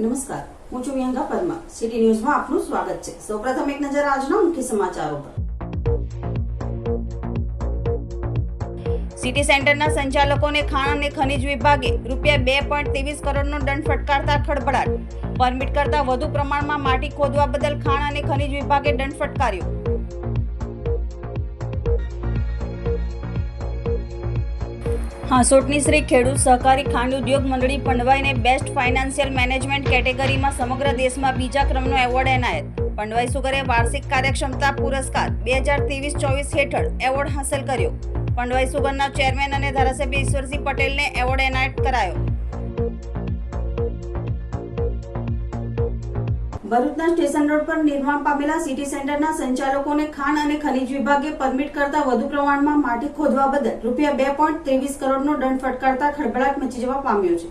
નમસ્કાર. હું છું વ્યંગા પરમાર. સિટી ન્યૂઝમાં આપનું સ્વાગત છે. સૌપ્રથમ એક નજર આજના મુખ્ય સમાચારો પર. સિટી સેન્ટરના સંચાલકોને ખાણ અને ખનિજ વિભાગે રૂપિયા બે પોઈન્ટ ત્રેવીસ કરોડનો દંડ ફટકારતા ખળભળાટ. પરમિટ કરતા વધુ પ્રમાણમાં માટી ખોદવા બદલ ખાણ અને ખનિજ વિભાગે દંડ ફટકાર્યો. હાંસોટની શ્રી ખેડૂત સહકારી ખાંડ ઉદ્યોગ મંડળી પંડવાઈને બેસ્ટ ફાઇનાન્શિયલ મેનેજમેન્ટ કેટેગરીમાં સમગ્ર દેશમાં બીજા ક્રમનો એવોર્ડ એનાયત. પંડવાઈ સુગરે વાર્ષિક કાર્યક્ષમતા પુરસ્કાર બે હજાર ત્રેવીસ ચોવીસ હેઠળ એવોર્ડ હાંસલ કર્યો. પંડવાઈ સુગરના ચેરમેન અને ધારાસભ્ય ઈશ્વરસિંહ પટેલને એવોર્ડ એનાયત કરાયો. ભરૂચના સ્ટેશન રોડ પર નિર્માણ પામેલા સિટી સેન્ટરના સંચાલકોને ખાણ અને ખનીજ વિભાગે પરમિટ કરતા વધુ પ્રમાણમાં માટી ખોદવા બદલ રૂપિયા બે પોઈન્ટ ત્રેવીસ કરોડનો દંડ ફટકારતા ખળભળાટ મચી જવા પામ્યો છે.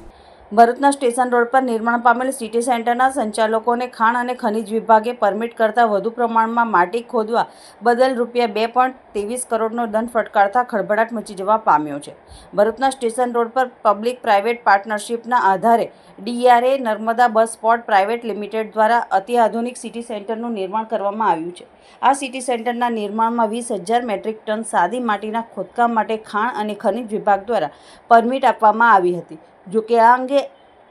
ભરૂચના સ્ટેશન રોડ પર નિર્માણ પામેલ સિટી સેન્ટરના સંચાલકોને ખાણ અને ખનીજ વિભાગે પરમિટ કરતાં વધુ પ્રમાણમાં માટી ખોદવા બદલ રૂપિયા બે પોઈન્ટ ત્રેવીસ કરોડનો દંડ ફટકારતા ખળભળાટ મચી જવા પામ્યો છે. ભરૂચના સ્ટેશન રોડ પર પબ્લિક પ્રાઇવેટ પાર્ટનરશિપના આધારે DRA Narmada bus spot private limited દ્વારા અત્યાધુનિક સિટી સેન્ટરનું નિર્માણ કરવામાં આવ્યું છે. આ સિટી સેન્ટરના નિર્માણમાં વીસ હજાર મેટ્રિક ટન સાદી માટીના ખોદકામ માટે ખાણ અને ખનિજ વિભાગ દ્વારા પરમિટ આપવામાં આવી હતી. જોકે આ અંગે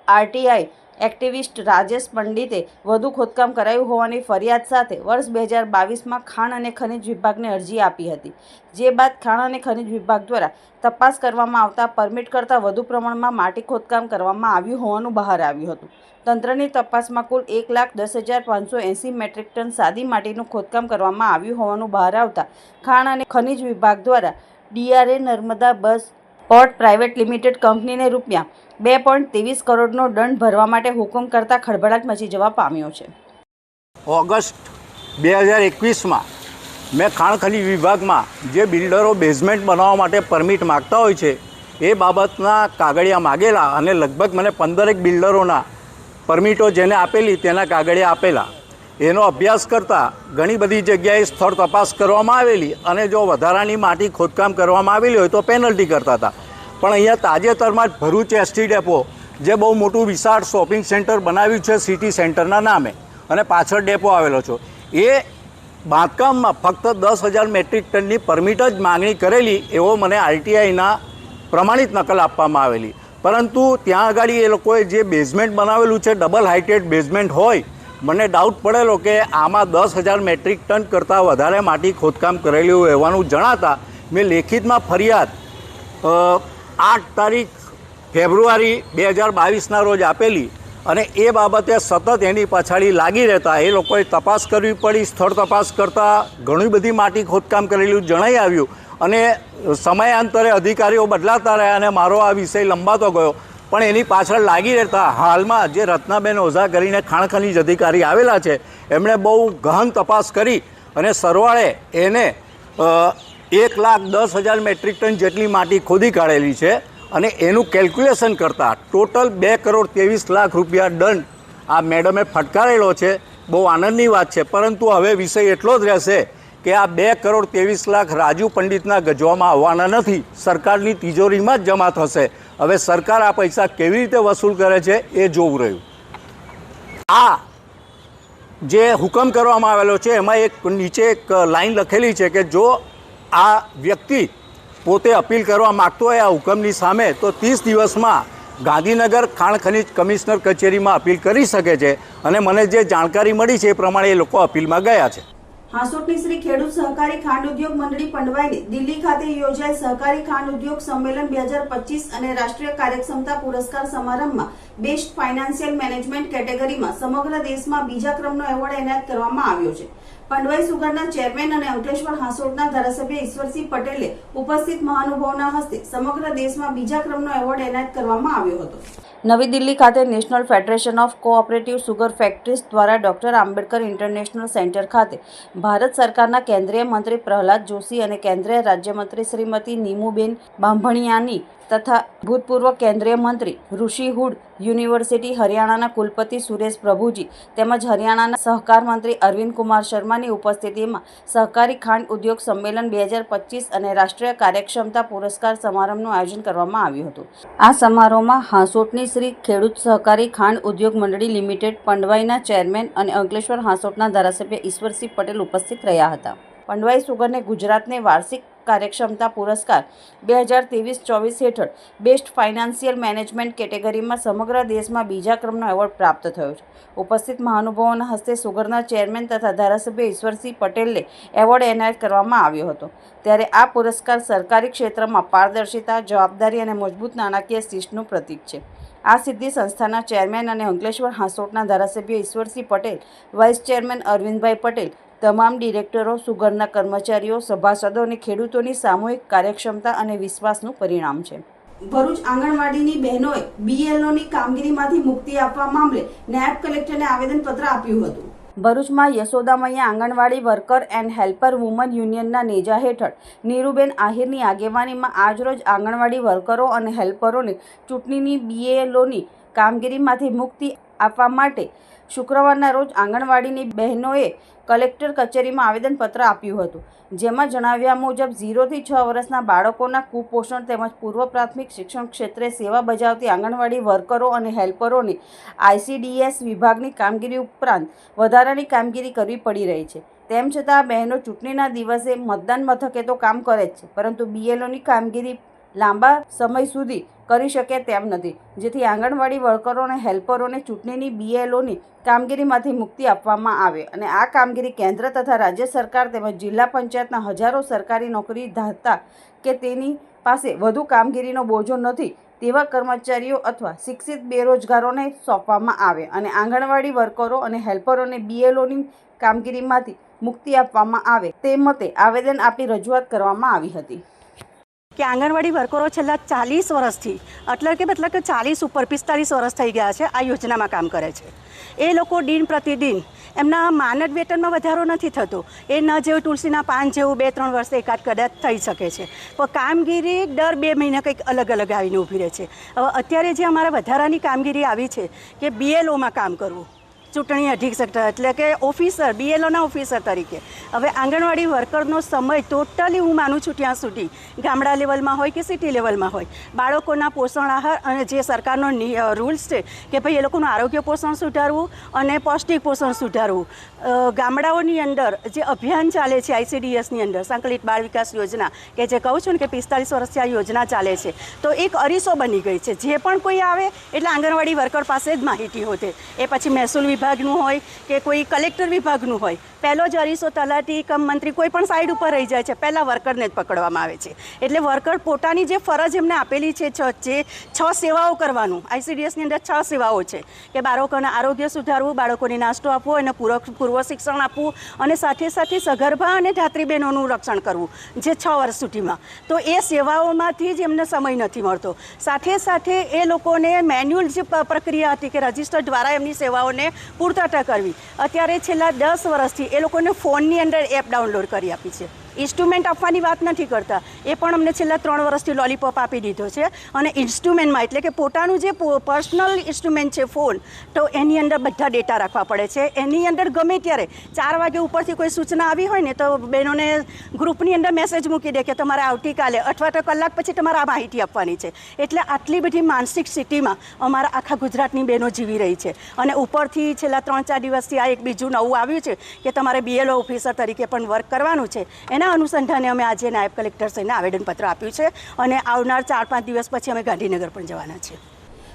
આરટીઆઈ એક્ટિવિસ્ટ રાજેશ પંડિતે વધુ ખોદકામ કરાયું હોવાની ફરિયાદ સાથે વર્ષ બે હજાર બાવીસમાં ખાણ અને ખનિજ વિભાગને અરજી આપી હતી. જે બાદ ખાણ અને ખનિજ વિભાગ દ્વારા તપાસ કરવામાં આવતા પરમિટ કરતાં વધુ પ્રમાણમાં માટી ખોદકામ કરવામાં આવ્યું હોવાનું બહાર આવ્યું હતું. તંત્રની તપાસમાં કુલ એક લાખ દસ હજાર પાંચસો એંસી મેટ્રિક ટન સાદી માટીનું ખોદકામ કરવામાં આવ્યું હોવાનું બહાર આવતા ખાણ અને ખનિજ વિભાગ દ્વારા DRA Narmada bus port private limited કંપનીને રૂપિયા બે પોઈન્ટ ત્રેવીસ કરોડનો દંડ ભરવા માટે હુકમ કરતા ખળભળાટ મચી જવા પામ્યો છે. ઓગસ્ટ બે હજાર એકવીસમાં મેં ખાણખલી વિભાગમાં જે બિલ્ડરો બેઝમેન્ટ બનાવવા માટે પરમિટ માગતા હોય છે, એ બાબતના કાગળિયા માગેલા અને લગભગ મને પંદરેક બિલ્ડરોના પરમિટો જેને આપેલી તેના કાગળિયા આપેલા. એનો અભ્યાસ કરતાં ઘણી બધી જગ્યાએ સ્થળ તપાસ કરવામાં આવેલી અને જો વધારાની માટી ખોદકામ કરવામાં આવેલી હોય તો પેનલ્ટી કરતા હતા. પણ અહીંયા તાજેતરમાં જ ભરૂચ એસટી ડેપો, જે બહુ મોટું વિશાળ શોપિંગ સેન્ટર બનાવ્યું છે સિટી સેન્ટરના નામે, અને પાછળ ડેપો આવેલો છે. એ બાંધકામમાં ફક્ત દસ હજાર મેટ્રિક ટનની પરમિટ જ માગણી કરેલી, એવો મને આરટીઆઈના પ્રમાણિત નકલ આપવામાં આવેલી. પરંતુ ત્યાં આગળ એ લોકોએ જે બેઝમેન્ટ બનાવેલું છે, ડબલ હાઇટેડ બેઝમેન્ટ હોય, મને ડાઉટ પડેલો કે આમાં દસ હજાર મેટ્રિક ટન કરતાં વધારે માટી ખોદકામ કરેલું હોવાનું જણાતા મેં લેખિતમાં ફરિયાદ આઠ તારીખ ફેબ્રુઆરી બે હજાર બાવીસના રોજ આપેલી અને એ બાબતે સતત એની પછાડી લાગી રહેતા એ લોકોએ તપાસ કરવી પડી, સ્થળ તપાસ કરતાં ઘણી બધી માટી ખોદકામ કરેલું જણાઈ આવ્યું અને સમયાંતરે અધિકારીઓ બદલાતા રહ્યા અને મારો આ વિષય લંબાતો ગયો. પણ એની પાછળ લાગી રહેતા હાલમાં જે રત્નાબેન ઓઝા કરીને ખાણ ખનીજ અધિકારી આવેલા છે, એમણે બહુ ગહન તપાસ કરી અને સરવાળે એને એક લાખ દસ હજાર મેટ્રિક ટન જેટલી માટી ખોદી કાઢેલી છે અને એનું કેલ્ક્યુલેશન કરતાં ટોટલ બે કરોડ ત્રેવીસ લાખ રૂપિયા દંડ આ મેડમે ફટકારેલો છે. બહુ આનંદની વાત છે. પરંતુ હવે વિષય એટલો જ રહેશે કે આ બે કરોડ ત્રેવીસ લાખ રાજુ પંડિતના ગજવામાં આવવાના નથી. સરકારની તિજોરીમાં જ જમા થશે. હવે સરકાર આ પૈસા કેવી રીતે વસૂલ કરે છે એ જોવું રહ્યું. આ જે હુકમ કરવામાં આવેલો છે, એમાં એક નીચે એક લાઈન લખેલી છે કે જો આ વ્યક્તિ પોતે અપીલ કરવા માગતો હોય આ હુકમની સામે, તો ત્રીસ દિવસમાં ગાંધીનગર ખાણ ખનીજ કમિશનર કચેરીમાં અપીલ કરી શકે છે અને મને જે જાણકારી મળી છે એ પ્રમાણે એ લોકો અપીલમાં ગયા છે. હાંસોટની શ્રી ખેડૂત સહકારી ખાંડ ઉદ્યોગ મંડળી પંડવાઈને દિલ્હી ખાતે યોજાયેલ સહકારી ખાંડ ઉદ્યોગ સંમેલન બે હજાર પચીસ અને રાષ્ટ્રીય કાર્યક્ષમતા પુરસ્કાર સમારંભમાં બેસ્ટ ફાઇનાન્શિયલ મેનેજમેન્ટ કેટેગરીમાં સમગ્ર દેશમાં બીજા ક્રમનો એવોર્ડ એનાયત કરવામાં આવ્યો છે. પંડવાઈ સુગરના ચેરમેન અને અંકલેશ્વર હાંસોડના ધારાસભ્ય ઈશ્વરસિંહ પટેલે ઉપસ્થિત મહાનુભાવના હસ્તે સમગ્ર દેશમાં બીજા ક્રમનો એવોર્ડ એનાયત કરવામાં આવ્યો હતો. નવી દિલ્હી ખાતે national federation of cooperative sugar factories દ્વારા ડોક્ટર આંબેડકર ઇન્ટરનેશનલ સેન્ટર ખાતે ભારત સરકારના કેન્દ્રીય મંત્રી પ્રહલાદ જોશી અને કેન્દ્રીય રાજ્યમંત્રી શ્રીમતી નીમુબેન બાંભણિયાની તથા ભૂતપૂર્વ કેન્દ્રીય મંત્રી ઋષિ હુડ, યુનિવર્સિટી હરિયાણાના કુલપતિ સુરેશ પ્રભુજી તેમજ હરિયાણાના સહકાર મંત્રી અરવિંદ કુમાર શર્માની ઉપસ્થિતિમાં સહકારી ખાંડ ઉદ્યોગ સંમેલન બે હજાર પચીસ અને રાષ્ટ્રીય કાર્યક્ષમતા પુરસ્કાર સમારંભનું આયોજન કરવામાં આવ્યું હતું. આ સમારોહમાં હાંસોટની શ્રી ખેડૂત સહકારી ખાંડ ઉદ્યોગ મંડળી લિમિટેડ પંડવાઈના ચેરમેન અને અંકલેશ્વર હાંસોટના ધારાસભ્ય ઈશ્વરસિંહ પટેલ ઉપસ્થિત રહ્યા હતા. પંડવાઈ સુગરને ગુજરાતને વાર્ષિક કાર્યક્ષમતા પુરસ્કાર બે હજાર ત્રેવીસ ચોવીસ હેઠળ બેસ્ટ ફાઇનાન્શિયલ મેનેજમેન્ટ કેટેગરીમાં સમગ્ર દેશમાં બીજા ક્રમનો એવોર્ડ પ્રાપ્ત થયો છે. ઉપસ્થિત મહાનુભાવોના હસ્તે સુગરના ચેરમેન તથા ધારાસભ્ય ઈશ્વરસિંહ પટેલને એવોર્ડ એનાયત કરવામાં આવ્યો હતો. ત્યારે આ પુરસ્કાર સરકારી ક્ષેત્રમાં પારદર્શિતા, જવાબદારી અને મજબૂત નાણાકીય શિસ્તનું પ્રતીક છે. આ સિદ્ધિ સંસ્થાના ચેરમેન અને અંકલેશ્વર હાંસોટના ધારાસભ્ય ઈશ્વરસિંહ પટેલ, વાઇસ ચેરમેન અરવિંદભાઈ પટેલ, તમામ ડિરેક્ટરો, સુગરના કર્મચારીઓ, સભાસદો અને ખેડૂતોની સામૂહિક કાર્યક્ષમતા અને વિશ્વાસનું પરિણામ છે. ભરૂચ આંગણવાડીની બહેનોએ બીએલઓની કામગીરીમાંથી મુક્તિ આપવા મામલે નાયબ કલેક્ટરને આવેદનપત્ર આપ્યું હતું. ભરૂચમાં Yashodamaiya anganwadi worker and helper woman યુનિયનના નેજા હેઠળ નીરુબેન આહિરની આગેવાનીમાં આજરોજ આંગણવાડી વર્કરો અને હેલ્પરોને ચૂંટણીની બીએલઓની કામગીરીમાંથી મુક્તિ આપવા માટે શુક્રવારના રોજ આંગણવાડીની બહેનોએ કલેક્ટર કચેરીમાં આવેદનપત્ર આપ્યું હતું, જેમાં જણાવ્યા મુજબ ઝીરોથી છ વર્ષના બાળકોના કુપોષણ તેમજ પૂર્વ પ્રાથમિક શિક્ષણ ક્ષેત્રે સેવા બજાવતી આંગણવાડી વર્કરો અને હેલ્પરોને આઈસીડીએસ વિભાગની કામગીરી ઉપરાંત વધારાની કામગીરી કરવી પડી રહી છે. તેમ છતાં બહેનો ચૂંટણીના દિવસે મતદાન મથકે તો કામ કરે જ છે, પરંતુ બીએલઓની કામગીરી લાંબા સમય સુધી કરી શકે તેમ નથી. જેથી આંગણવાડી વર્કરો અને હેલ્પરોને, ચૂંટણીની બીએલઓની કામગીરીમાંથી મુક્તિ આપવામાં આવે અને આ કામગીરી કેન્દ્ર તથા રાજ્ય સરકાર તેમજ જિલ્લા પંચાયતના હજારો સરકારી નોકરી ધારતા કે તેની પાસે વધુ કામગીરીનો બોજો નથી, તેવા કર્મચારીઓ અથવા શિક્ષિત બેરોજગારોને સોંપવામાં આવે અને આંગણવાડી વર્કરો અને હેલ્પરોને બીએલઓની કામગીરીમાંથી મુક્તિ આપવામાં આવે. તે મતે આવેદન આપી રજૂઆત કરવામાં આવી હતી. કે આંગણવાડી વર્કરો છેલ્લા ચાલીસ વર્ષથી એટલે કે મતલબ કે ચાલીસ ઉપર પિસ્તાલીસ વર્ષ થઈ ગયા છે, આ યોજનામાં કામ કરે છે. એ લોકો દિન પ્રતિદિન એમના માનદ વેતનમાં વધારો નથી થતો. એ ન જેવું તુલસીના પાન જેવું બે, ત્રણ વર્ષે એકાદ કદાચ થઈ શકે છે. પણ કામગીરી દર બે મહિને કંઈક અલગ અલગ આવીને ઊભી રહે છે. હવે અત્યારે જે અમારા વધારાની કામગીરી આવી છે, કે બીએલઓમાં કામ કરવું. ચૂંટણી અધિક્ષક એટલે કે ઓફિસર બીએલઓના ઓફિસર તરીકે. હવે આંગણવાડી વર્કરનો સમય ટોટલી હું માનું છું ત્યાં સુધી ગામડા લેવલમાં હોય કે સિટી લેવલમાં હોય. બાળકોના પોષણ આહાર અને જે સરકારનો રૂલ્સ છે કે ભાઈ એ લોકોનું આરોગ્ય પોષણ સુધારવું અને પૌષ્ટિક પોષણ સુધારવું. ગામડાઓની અંદર જે અભિયાન ચાલે છે આઈસીડીએસની અંદર, સંકલિત બાળ વિકાસ યોજના, કે જે કહું છું ને કે પિસ્તાલીસ વર્ષથી આ યોજના ચાલે છે, તો એક અરીસો બની ગઈ છે. જે પણ કોઈ આવે એટલે આંગણવાડી વર્કર પાસે જ માહિતી હોતે. એ પછી મહેસૂલ વિભાગનું હોય કે કોઈ કલેક્ટર વિભાગનું હોય પહેલો જ અરીસો તલાટી કમ મંત્રી કોઈ પણ સાઈડ ઉપર રહી જાય છે, પહેલાં વર્કરને જ પકડવામાં આવે છે. એટલે વર્કર પોતાની જે ફરજ એમને આપેલી છે છ જે છ સેવાઓ કરવાનું આઈસીડીએસની અંદર છ સેવાઓ છે, કે બાળકોના આરોગ્ય સુધારવું, બાળકોને નાસ્તો આપવો અને પૂરક પૂર્વ શિક્ષણ આપવું અને સાથે સાથે સગર્ભા અને ધાત્રીબહેનોનું રક્ષણ કરવું, જે છ વર્ષ સુધીમાં. તો એ સેવાઓમાંથી જ એમને સમય નથી મળતો. સાથે સાથે એ લોકોને મેન્યુઅલ જે પ્રક્રિયા હતી કે રજિસ્ટર દ્વારા એમની સેવાઓને પૂર્તતા કરવી. અત્યારે છેલ્લા દસ વર્ષથી એ લોકોને ફોનની અંદર એપ ડાઉનલોડ કરી આપી છે. ઇન્સ્ટ્રુમેન્ટ આપવાની વાત નથી કરતા. એ પણ અમને છેલ્લા ત્રણ વર્ષથી લોલીપોપ આપી દીધો છે. અને ઇન્સ્ટ્રુમેન્ટમાં એટલે કે પોતાનું જે પર્સનલ ઇન્સ્ટ્રુમેન્ટ છે ફોન, તો એની અંદર બધા ડેટા રાખવા પડે છે. એની અંદર ગમે ત્યારે ચાર વાગે ઉપરથી કોઈ સૂચના આવી હોય ને તો બહેનોને ગ્રુપની અંદર મેસેજ મૂકી દે કે તમારે આવતીકાલે અથવા તો કલાક પછી તમારે આ માહિતી આપવાની છે. એટલે આટલી બધી માનસિક સ્થિતિમાં અમારા આખા ગુજરાતની બહેનો જીવી રહી છે. અને ઉપરથી છેલ્લા ત્રણ ચાર દિવસથી આ એક બીજું નવું આવ્યું છે કે તમારે બીએલઓ ઓફિસર તરીકે પણ વર્ક કરવાનું છે. એના અનુસંધાને અમે આજે નાયબ કલેક્ટરશ્રીને આવેદનપત્ર આપ્યું છે અને આવનાર ચાર પાંચ દિવસ પછી અમે ગાંધીનગર પણ જવાના છીએ.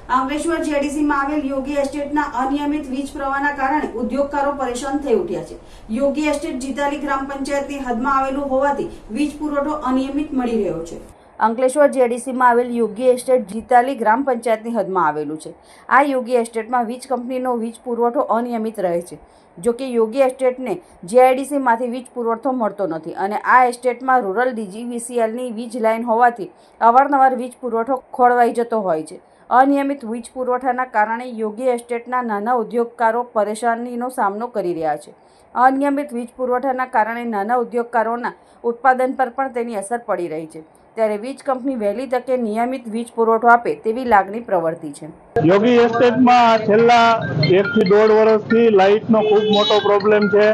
અંકલેશ્વર જેડીસીમાં આવેલ યોગી એસ્ટેટના અનિયમિત વીજ પ્રવાહના કારણે ઉદ્યોગકારો પરેશાન થઈ ઉઠ્યા છે. યોગી એસ્ટેટ જીતાલી ગ્રામ પંચાયતની હદમાં આવેલું હોવાથી વીજ પુરવઠો અનિયમિત મળી રહ્યો છે. અંકલેશ્વર જેડીસીમાં આવેલ યોગી એસ્ટેટ જીતાલી ગ્રામ પંચાયતની હદમાં આવેલું છે. આ યોગી એસ્ટેટમાં વીજ કંપનીનો વીજ પુરવઠો અનિયમિત રહે છે. જો કે યોગી એસ્ટેટને જીઆઈડીસીમાંથી વીજ પુરવઠો મળતો નથી અને આ એસ્ટેટમાં રૂરલ ડીજીવીસીએલની વીજ લાઇન હોવાથી અવારનવાર વીજ પુરવઠો ખોળવાઈ જતો હોય છે. અનિયમિત વીજ પુરવઠાના કારણે યોગી એસ્ટેટના નાના ઉદ્યોગકારો પરેશાનીનો સામનો કરી રહ્યા છે. અનિયમિત વીજ પુરવઠાના કારણે નાના ઉદ્યોગકારોના ઉત્પાદન પર પણ તેની અસર પડી રહી છે. ત્યારે વીજ કંપની વહેલી તકે નિયમિત વીજ પુરવઠો આપે તેવી લાગણી પ્રવર્તી છે. યોગી એસ્ટેટમાં છેલ્લા એકથી દોઢ વર્ષથી લાઇટનો ખૂબ મોટો પ્રોબ્લેમ છે.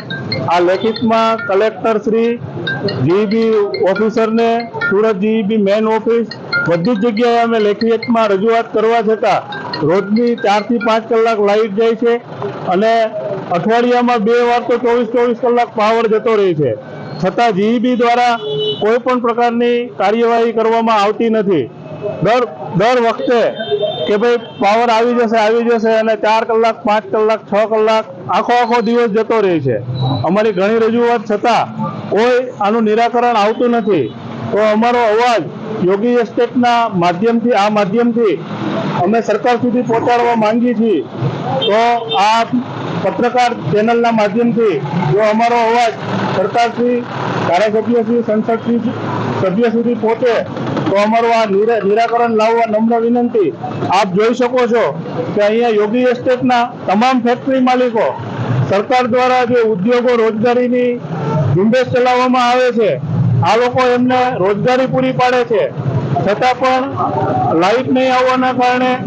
આ લેખિતમાં કલેક્ટર શ્રી જીઈબી ઓફિસરને, સુરત જીઈબી મેન ઓફિસ, બધી જ જગ્યાએ અમે લેખિતમાં રજૂઆત કરવા છતાં રોજની ચારથી પાંચ કલાક લાઇટ જાય છે અને અઠવાડિયામાં બે વાર તો ચોવીસ ચોવીસ કલાક પાવર જતો રહે છે. છતાં જીઈબી દ્વારા કોઈ પણ પ્રકારની કાર્યવાહી કરવામાં આવતી નથી. દર દર વખતે કે ભાઈ પાવર આવી જશે આવી જશે અને ચાર કલાક, પાંચ કલાક, છ કલાક આખો આખો દિવસ જતો રહે છે. અમારી ઘણી રજૂઆત છતાં કોઈ આનું નિરાકરણ આવતું નથી. તો અમારો અવાજ યોગી એસ્ટેટના માધ્યમથી, આ માધ્યમથી અમે સરકાર સુધી પહોંચાડવા માંગીએ છીએ. તો આ પત્રકાર ચેનલના માધ્યમથી જો અમારો અવાજ સરકારશ્રી, ધારાસભ્યશ્રી સંસદથી સભ્ય સુધી પહોંચે તો અમારું આ નિરા- નિરાકરણ લાવવા નમ્ર વિનંતી. આપ જોઈ શકો છો કે અહીંયા યોગી એસ્ટેટના તમામ ફેક્ટરી માલિકો, સરકાર દ્વારા જે ઉદ્યોગો રોજગારીની ઝુંબેશ ચલાવવામાં આવે છે, આ લોકો એમને રોજગારી પૂરી પાડે છે. છતાં પણ લાઇટ નહીં આવવાના કારણે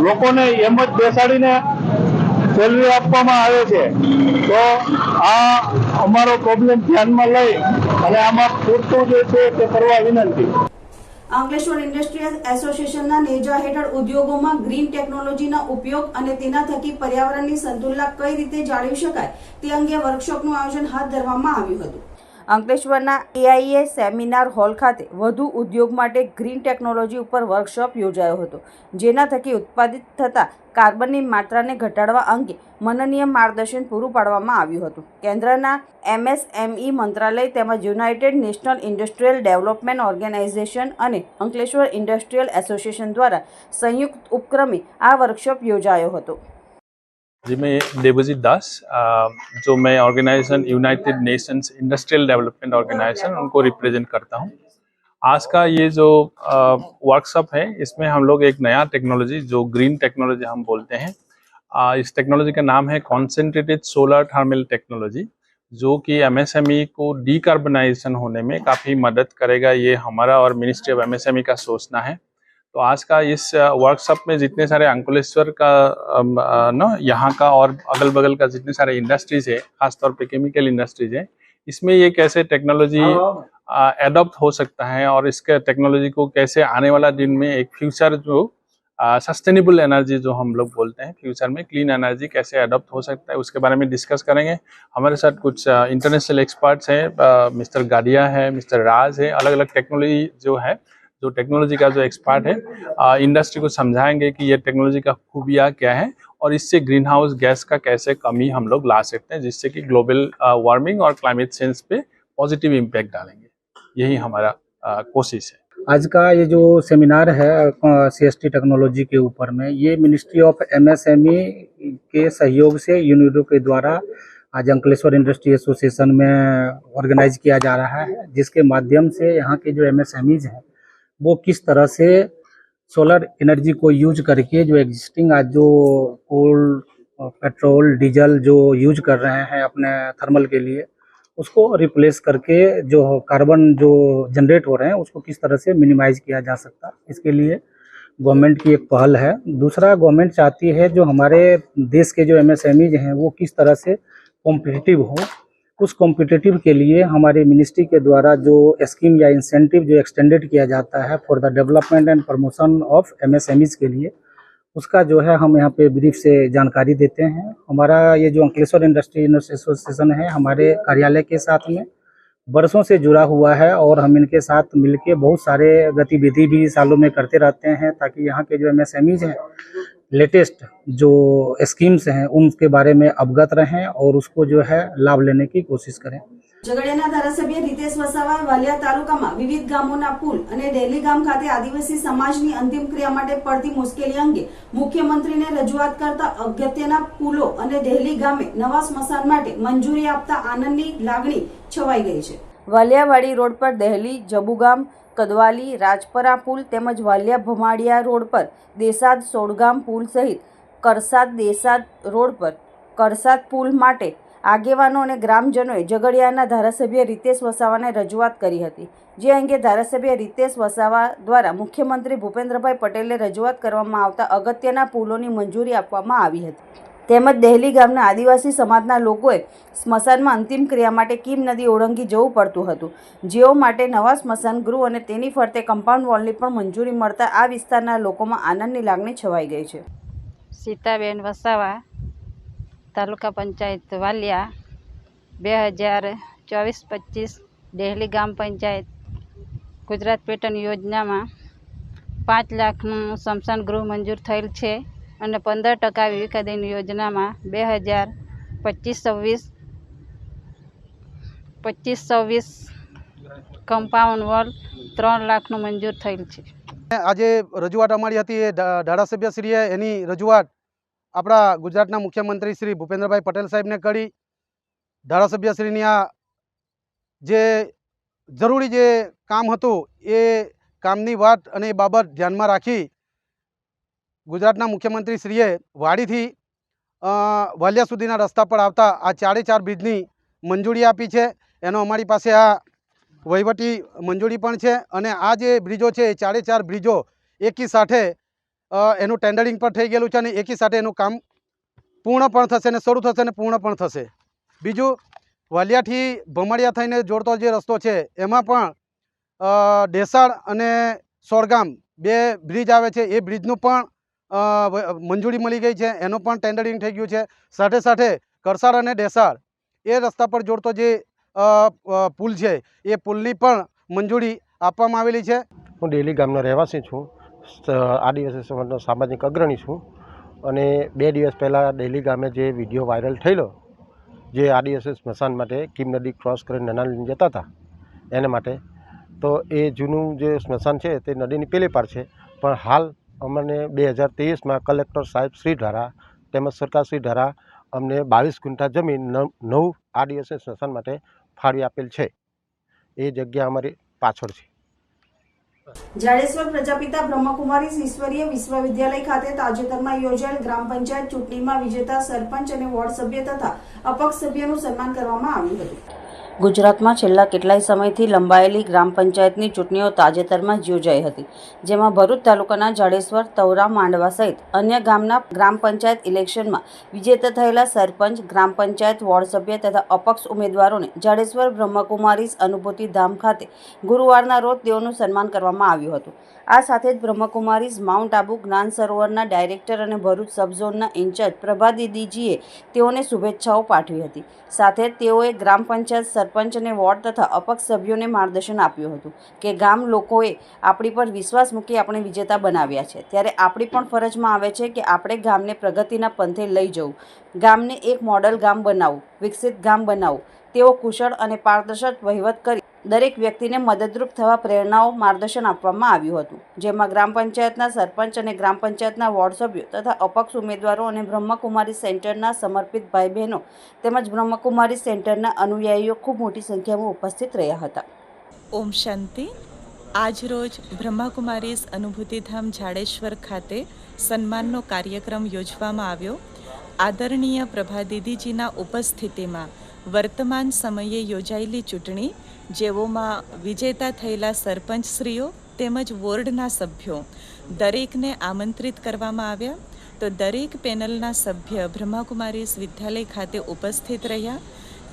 લોકોને એમ જ બેસાડીને સેલરી આપવામાં આવે છે. તો આ અમારો પ્રોબ્લેમ ધ્યાનમાં લઈ અને આમાં પૂરતું જે છે તે કરવા વિનંતી. અંકલેશ્વર ઇન્ડસ્ટ્રીયલ એસોસિએશનના નેજા હેઠળ ઉદ્યોગોમાં ગ્રીન ટેકનોલોજીના ઉપયોગ અને તેના થકી પર્યાવરણની સંતુલના કઈ રીતે જાળવી શકાય તે અંગે વર્કશોપનું આયોજન હાથ ધરવામાં આવ્યું હતું. અંકલેશ્વરના એઆઈએ સેમિનાર હોલ ખાતે વધુ ઉદ્યોગ માટે ગ્રીન ટેકનોલોજી ઉપર વર્કશોપ યોજાયો હતો, જેના થકી ઉત્પાદિત થતા કાર્બનની માત્રાને ઘટાડવા અંગે મનનીય માર્ગદર્શન પૂરું પાડવામાં આવ્યું હતું. કેન્દ્રના એમએસએમઈ મંત્રાલય તેમજ United National Industrial Development Organization અને અંકલેશ્વર ઇન્ડસ્ટ્રીયલ એસોસિએશન દ્વારા સંયુક્ત ઉપક્રમે આ વર્કશોપ યોજાયો હતો. जी मैं देवजीत दास जो मैं organization United Nations Industrial Development Organization उनको रिप्रेजेंट करता हूँ। आज का ये जो वर्कशॉप है इसमें हम लोग एक नया टेक्नोलॉजी जो ग्रीन टेक्नोलॉजी हम बोलते हैं अ, इस टेक्नोलॉजी का नाम है कॉन्सेंट्रेटेड सोलर थर्मल टेक्नोलॉजी जो कि एमएसएमई को डीकार्बनाइजेशन होने में काफ़ी मदद करेगा। ये हमारा और मिनिस्ट्री ऑफ़ एमएसएमई का सोचना है। तो आज का इस वर्कशॉप में जितने सारे अंकुलेश्वर का न यहाँ का और अगल बगल का जितने सारे इंडस्ट्रीज़ है खासतौर पे केमिकल इंडस्ट्रीज़ है इसमें ये कैसे टेक्नोलॉजी एडॉप्ट हो। सकता है और इसके टेक्नोलॉजी को कैसे आने वाला दिन में एक फ्यूचर जो सस्टेनेबल एनर्जी जो हम लोग बोलते हैं फ्यूचर में क्लीन एनर्जी कैसे अडॉप्ट हो सकता है उसके बारे में डिस्कस करेंगे। हमारे साथ कुछ इंटरनेशनल एक्सपर्ट्स हैं मिस्टर गाडिया है मिस्टर राज है अलग अलग टेक्नोलॉजी जो है जो टेक्नोलॉजी का जो एक्सपर्ट है इंडस्ट्री को समझाएँगे कि ये टेक्नोलॉजी का खूबियाँ क्या है और इससे ग्रीन हाउस गैस का कैसे कमी हम लोग ला सकते हैं, जिससे कि ग्लोबल वार्मिंग और क्लाइमेट चेंज पे पॉजिटिव इम्पैक्ट डालेंगे। यही हमारा कोशिश है। आज का ये जो सेमिनार है सी एस टी टेक्नोलॉजी के ऊपर में, ये मिनिस्ट्री ऑफ़ एमएसएमई के सहयोग से यूनिडो के द्वारा आज अंकलेश्वर इंडस्ट्री एसोसिएशन में ऑर्गेनाइज किया जा रहा है, जिसके माध्यम से यहाँ के जो एमएसएमईज हैं वो किस तरह से सोलर एनर्जी को यूज़ करके जो एग्जिस्टिंग आज जो कोल पेट्रोल डीजल जो यूज़ कर रहे हैं अपने थर्मल के लिए, उसको रिप्लेस करके जो कार्बन जो जनरेट हो रहे हैं, उसको किस तरह से मिनिमाइज किया जा सकता? है इसके लिए गवर्नमेंट की एक पहल है। दूसरा गवर्नमेंट चाहती है जो हमारे देश के जो एमएसएमईज हैं, वो किस तरह से कॉम्पिटिटिव हो उस कॉम्पिटेटिव के लिए हमारे मिनिस्ट्री के द्वारा जो स्कीम या इंसेंटिव जो एक्सटेंडेड किया जाता है for the development and promotion of MSMEs के लिए, उसका जो है हम यहाँ पे ब्रीफ से जानकारी देते हैं। हमारा ये जो अंकलेश्वर इंडस्ट्री एसोसिएशन है, हमारे कार्यालय के साथ में बरसों से जुड़ा हुआ है और हम इनके साथ मिलके बहुत सारे गतिविधि भी सालों में करते रहते हैं ताकि यहाँ के जो एम एस हैं लेटेस्ट जो स्कीम्स हैं उनके बारे में अवगत रहें और उसको जो है लाभ लेने की कोशिश करें ઝઘડિયાના ધારાસભ્ય રીતેશ વસાવાએ વાલિયા તાલુકામાં વિવિધ ગામોના પુલ અને ડેલી ગામ ખાતે આદિવાસી સમાજની અંતિમ ક્રિયા માટે પડતી મુશ્કેલી અંગે મુખ્યમંત્રીને રજૂઆત કરતા અગત્યના પુલો અને ડેલી ગામે નવા સ્મશાન માટે મંજૂરી આપતા આનંદની લાગણી છવાઈ ગઈ છે વાલિયાવાડી રોડ પર દહેલી જબુગામ કદવાલી, રાજપરા પુલ તેમજ વાલિયા ભમાડિયા રોડ પર, દેસાદ સોડગામ પુલ સહિત કરસાદ દેસાદ રોડ પર, કરસાદ પુલ માટે આગેવાનો અને ગ્રામજનોએ ઝઘડિયાના ધારાસભ્ય રીતેશ વસાવાને રજૂઆત કરી હતી. જે અંગે ધારાસભ્ય રીતેશ વસાવા દ્વારા મુખ્યમંત્રી ભૂપેન્દ્રભાઈ પટેલે રજૂઆત કરવામાં આવતા અગત્યના પુલોની મંજૂરી આપવામાં આવી હતી. તેમજ દહેલી ગામના આદિવાસી સમાજના લોકોએ સ્મશાનમાં અંતિમ ક્રિયા માટે કીમ નદી ઓળંગી જવું પડતું હતું. જેઓ માટે નવા સ્મશાન ગૃહ અને તેની ફરતે કમ્પાઉન્ડ વોલની પણ મંજૂરી મળતા આ વિસ્તારના લોકોમાં આનંદની લાગણી છવાઈ ગઈ છે. સીતાબેન વસાવા, તાલુકા પંચાયત વાલિયા, બે હજાર ચોવીસ પચીસ દહેલી ગામ પંચાયત ગુજરાત પેટર્ન યોજનામાં પાંચ લાખનું સ્મશાન ગૃહ મંજૂર થયેલ છે. અને પંદર ટકા વિવેકાધીન યોજનામાં બે હજાર પચીસ છવ્વીસ પચીસ છવ્વીસ કમ્પાઉન્ડ વોલ ત્રણ લાખનું મંજૂર થયેલ છે. આજે રજૂઆત અમારી હતી એ ધારાસભ્યશ્રીએ. એની રજૂઆત આપણા ગુજરાતના મુખ્યમંત્રી શ્રી ભૂપેન્દ્રભાઈ પટેલ સાહેબને કરી. ધારાસભ્યશ્રીની આ જે જરૂરી જે કામ હતું એ કામની વાત અને એ બાબત ધ્યાનમાં રાખી ગુજરાતના મુખ્યમંત્રીશ્રીએ વાડીથી વાલિયા સુધીના રસ્તા પર આવતા આ ચારે ચાર બ્રિજની મંજૂરી આપી છે. એનો અમારી પાસે આ વહીવટી મંજૂરી પણ છે અને આ જે બ્રિજો છે એ ચારે ચાર બ્રિજો એકી સાથે એનું ટેન્ડરિંગ પણ થઈ ગયેલું છે અને એકી સાથે એનું કામ પૂર્ણ પણ થશે અને શરૂ થશે અને પૂર્ણ પણ થશે. બીજું, વાલિયાથી ભમડિયા થઈને જોડતો જે રસ્તો છે એમાં પણ ડેસાડ અને સોરગામ બે બ્રિજ આવે છે. એ બ્રિજનું પણ મંજૂરી મળી ગઈ છે. એનું પણ ટેન્ડરિંગ થઈ ગયું છે. સાથે સાથે કરસાળ અને ડેસાળ એ રસ્તા પર જોડતો જે પુલ છે, એ પુલની પણ મંજૂરી આપવામાં આવેલી છે. હું ડેલી ગામનો રહેવાસી છું. આદિવાસી સમાજનો સામાજિક અગ્રણી છું. અને બે દિવસ પહેલાં ડેલી ગામે જે વીડિયો વાયરલ થયેલો, જે આદિવાસી સ્મશાન માટે કિમ નદી ક્રોસ કરીને નાના લઈને જતા હતા, એને માટે, તો એ જૂનું જે સ્મશાન છે, તે નદીની પેલી પાર છે. પણ હાલ અમને બે હજાર ત્રેવીસમાં કલેક્ટર સાહેબ શ્રી દ્વારા તેમજ સરકાર શ્રી દ્વારા અમને બાવીસ ક્વિન્ટા જમીન નવ આદિવાસી સ્મશાન માટે ફાળવી આપેલ છે. એ જગ્યા અમારી પાછળ છે. જાડેશ્વર પ્રજાપિતા બ્રહ્મકુમારી ઈશ્વરીય વિશ્વવિદ્યાલય ખાતે તાજેતરમાં યોજાયેલ ગ્રામ પંચાયત ચૂંટણીમાં વિજેતા સરપંચ અને વોર્ડ સભ્ય તથા અપક્ષ સભ્યનું સન્માન કરવામાં આવ્યું હતું. ગુજરાતમાં છેલ્લા કેટલાય સમયથી લંબાયેલી ગ્રામ પંચાયતની ચૂંટણીઓ તાજેતરમાં યોજાઈ હતી, જેમાં ભરૂચ તાલુકાના જાડેશ્વર તૌરા માંડવા સહિત અન્ય ગામના ગ્રામ પંચાયત ઇલેક્શનમાં વિજેતા થયેલા સરપંચ, ગ્રામ પંચાયત વોર્ડ સભ્ય તથા અપક્ષ ઉમેદવારોને જાડેશ્વર બ્રહ્મકુમારીઝ અનુભૂતિ ધામ ખાતે ગુરુવારના રોજ તેઓનું સન્માન કરવામાં આવ્યું હતું. આ સાથે જ બ્રહ્મકુમારીઝ માઉન્ટ આબુ જ્ઞાન સરોવરના ડાયરેક્ટર અને ભરૂચ સબઝોનના ઇન્ચાર્જ પ્રભા દીદીજીએ તેઓને શુભેચ્છાઓ પાઠવી હતી. સાથે જ તેઓએ ગ્રામ પંચાયત સરપંચ અને વોર્ડ તથા અપક્ષ સભ્યોને માર્ગદર્શન આપ્યું હતું કે ગામ લોકોએ આપણી પર વિશ્વાસ મૂકી આપણે વિજેતા બનાવ્યા છે. ત્યારે આપણી પણ ફરજમાં આવે છે કે આપણે ગામને પ્રગતિના પંથે લઈ જવું. ગામને એક મોડલ ગામ બનાવવું, વિકસિત ગામ બનાવવું. તેઓ કુશળ અને પારદર્શક વહીવટ કરી દરેક વ્યક્તિને મદદરૂપ થવા પ્રેરણાઓ, માર્ગદર્શન આપવામાં આવ્યું હતું. જેમાં ગ્રામ પંચાયતના સરપંચ અને ગ્રામ પંચાયતના વોર્ડ સભ્યો તથા અપક્ષ ઉમેદવારો અને બ્રહ્મકુમારી સેન્ટરના સમર્પિત ભાઈ બહેનો તેમજ બ્રહ્મકુમારી સેન્ટરના અનુયાયીઓ ખૂબ મોટી સંખ્યામાં ઉપસ્થિત રહ્યા હતા. ઓમ શાંતિ. આજરોજ બ્રહ્માકુમારીઝ અનુભૂતિધામ જાડેશ્વર ખાતે સન્માનનો કાર્યક્રમ યોજવામાં આવ્યો. આદરણીય પ્રભા દીદીજીના ઉપસ્થિતિમાં વર્તમાન સમયે યોજાયેલી ચૂંટણી જેઓમાં વિજેતા થયેલા સરપંચશ્રીઓ તેમજ વોર્ડના સભ્યો દરેકને આમંત્રિત કરવામાં આવ્યા. તો દરેક પેનલના સભ્ય બ્રહ્માકુમારીઝ વિદ્યાલય ખાતે ઉપસ્થિત રહ્યા.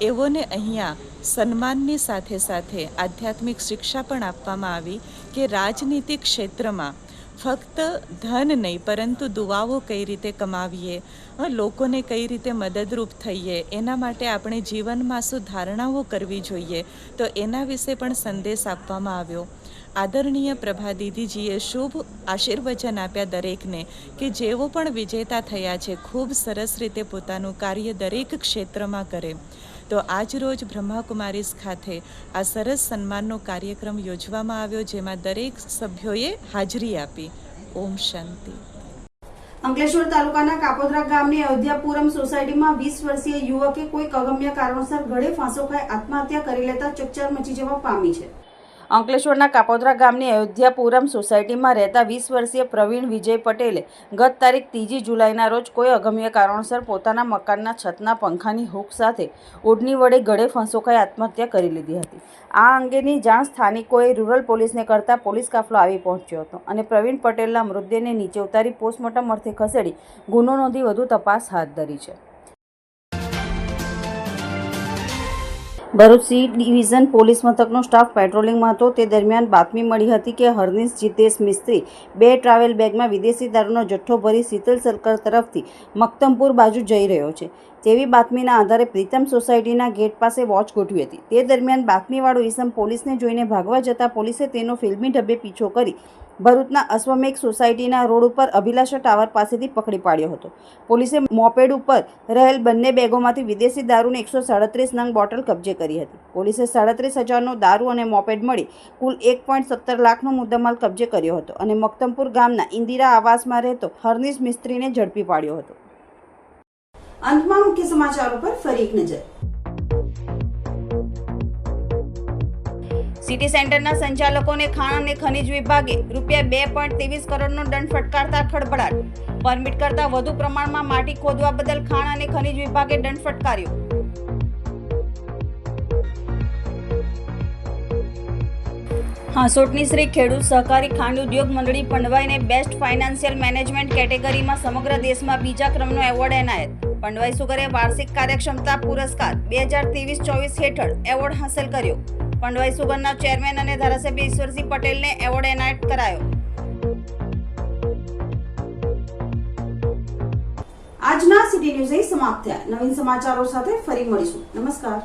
એઓને અહીંયા સન્માનની સાથે સાથે આધ્યાત્મિક શિક્ષા પણ આપવામાં આવી કે રાજનીતિક ક્ષેત્રમાં ફક્ત ધન નહીં, પરંતુ દુવાઓ કઈ રીતે કમાવીએ લોકોને કઈ રીતે મદદરૂપ થઈએ, એના માટે આપણે જીવનમાં શું ધારણાઓ કરવી જોઈએ. તો એના વિશે પણ સંદેશ આપવામાં આવ્યો. આદરણીય પ્રભા દીદીજીએ શુભ આશીર્વચન આપ્યા દરેકને કે જેઓ પણ વિજેતા થયા છે, ખૂબ સરસ રીતે પોતાનું કાર્ય દરેક ક્ષેત્રમાં કરે. તો આજરોજ બ્રહ્માકુમારીઝ ખાતે આ સરસ સન્માનનો કાર્યક્રમ યોજવામાં આવ્યો, જેમાં દરેક સભ્યોએ હાજરી આપી. ઓમ શાંતિ. અંકલેશ્વર તાલુકાના કાપોદરા ગામની અયોધ્યાપુરમ સોસાયટીમાં વીસ વર્ષીય યુવકે કોઈ અગમ્ય કારણોસર ગળે ફાંસો ખાઈ આત્મહત્યા કરી લેતા ચકચાર મચી જવા પામી છે. અંકલેશ્વરના કાપોદ્રા ગામની અયોધ્યાપુરમ સોસાયટીમાં રહેતા વીસ વર્ષીય પ્રવીણ વિજય પટેલે ગત તારીખ ત્રીજી જુલાઈના રોજ કોઈ અગમ્ય કારણોસર પોતાના મકાનના છતના પંખાની હૂક સાથે ઓઢણી વડે ગળે ફંસોકાઈ આત્મહત્યા કરી લીધી હતી. આ અંગેની જાણ સ્થાનિકોએ રૂરલ પોલીસને કરતાં પોલીસ કાફલો આવી પહોંચ્યો હતો અને પ્રવીણ પટેલના મૃતદેહને નીચે ઉતારી પોસ્ટમોર્ટમ અર્થે ખસેડી ગુનો નોંધી વધુ તપાસ હાથ ધરી છે. ભરૂચ સી ડિવિઝન પોલીસ મથકનો સ્ટાફ પેટ્રોલિંગમાં હતો. તે દરમિયાન બાતમી મળી હતી કે હરનીશ જીતેશ મિસ્ત્રી બે ટ્રાવેલ બેગમાં વિદેશી દારૂનો જથ્થો ભરી શીતલ સર્કલ તરફથી મક્તમપુર બાજુ જઈ રહ્યો છે. તેવી બાતમીના આધારે પ્રીતમ સોસાયટીના ગેટ પાસે વોચ ગોઠવી હતી. તે દરમિયાન બાતમીવાળો ઈસમ પોલીસને જોઈને ભાગવા જતાં પોલીસે તેનો ફિલ્મી ઢબે પીછો કરી ભરૂચના અશ્વમેઘ સોસાયટીના રોડ ઉપર અભિલાષા ટાવર પાસેથી પકડી પાડ્યો હતો. પોલીસે મોપેડ ઉપર રહેલ બંને બેગોમાંથી વિદેશી દારૂની એકસો સાડત્રીસ નંગ બોટલ કબજે કરી હતી. પોલીસે સાડત્રીસ હજારનો દારૂ અને મોપેડ મળી કુલ એક પોઈન્ટ સત્તર લાખનો મુદ્દામાલ કબજે કર્યો હતો અને મક્તમપુર ગામના ઇન્દિરા આવાસમાં રહેતો હરનીશ મિસ્ત્રીને ઝડપી પાડ્યો હતો. અંતમાં મુખ્ય સમાચારો પર ફરી એક નજર. સિટી સેન્ટરના સંચાલકોને ખાણ અને ખનિજ વિભાગે રૂપિયા બે પોઈન્ટ ત્રેવીસ કરોડનો દંડ ફટકારતા ખળભળાટ. પરમિટ કરતાં વધુ પ્રમાણમાં માટી ખોદવા બદલ ખાણ અને ખનિજ વિભાગે દંડ ફટકાર્યો. હાંસોટની શ્રી ખેડૂત સહકારી ખાંડ ઉદ્યોગ મંડળી પંડવાઈને બેસ્ટ ફાઇનાન્શિયલ મેનેજમેન્ટ કેટેગરીમાં સમગ્ર દેશમાં બીજા ક્રમનો એવોર્ડ એનાયત. પંડવાઈ સુગરે વાર્ષિક કાર્યક્ષમતા પુરસ્કાર બે હજાર ત્રેવીસ ચોવીસ હેઠળ એવોર્ડ હાંસલ કર્યો. પંડવાઈ સુગરના ચેરમેન અને ધારાસભ્ય ઈશ્વરસિંહ પટેલને એવોર્ડ એનાયત કરાયો. આજના સિટી ન્યૂઝ સમાપ્ત થયા. નવીન સમાચારો સાથે ફરી મળીશું. નમસ્કાર.